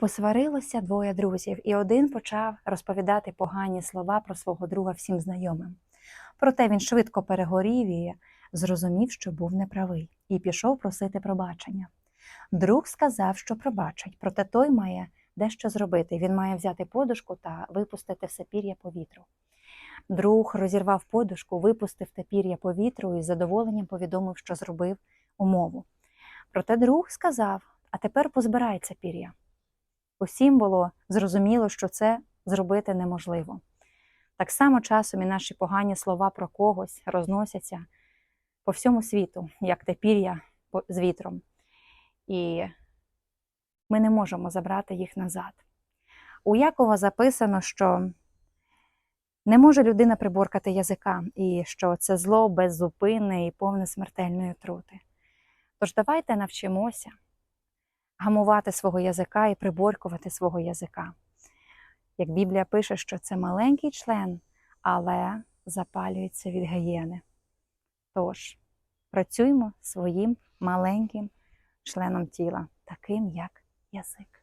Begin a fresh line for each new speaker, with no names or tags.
Посварилося двоє друзів, і один почав розповідати погані слова про свого друга всім знайомим. Проте він швидко перегорів і зрозумів, що був неправий, і пішов просити пробачення. Друг сказав, що пробачить, проте той має дещо зробити. Він має взяти подушку та випустити все пір'я по вітру. Друг розірвав подушку, випустив те пір'я по вітру і з задоволенням повідомив, що зробив умову. Проте друг сказав: а тепер позбирай це пір'я. Усім було зрозуміло, що це зробити неможливо. Так само часом і наші погані слова про когось розносяться по всьому світу, як те пір'я з вітром. І ми не можемо забрати їх назад. У Якова записано, що не може людина приборкати язика, і що це зло беззупинне і повне смертельної отрути. Тож давайте навчимося гамувати свого язика і приборкувати свого язика. Як Біблія пише, що це маленький член, але запалюється від гієни. Тож працюймо своїм маленьким членом тіла, таким як язик.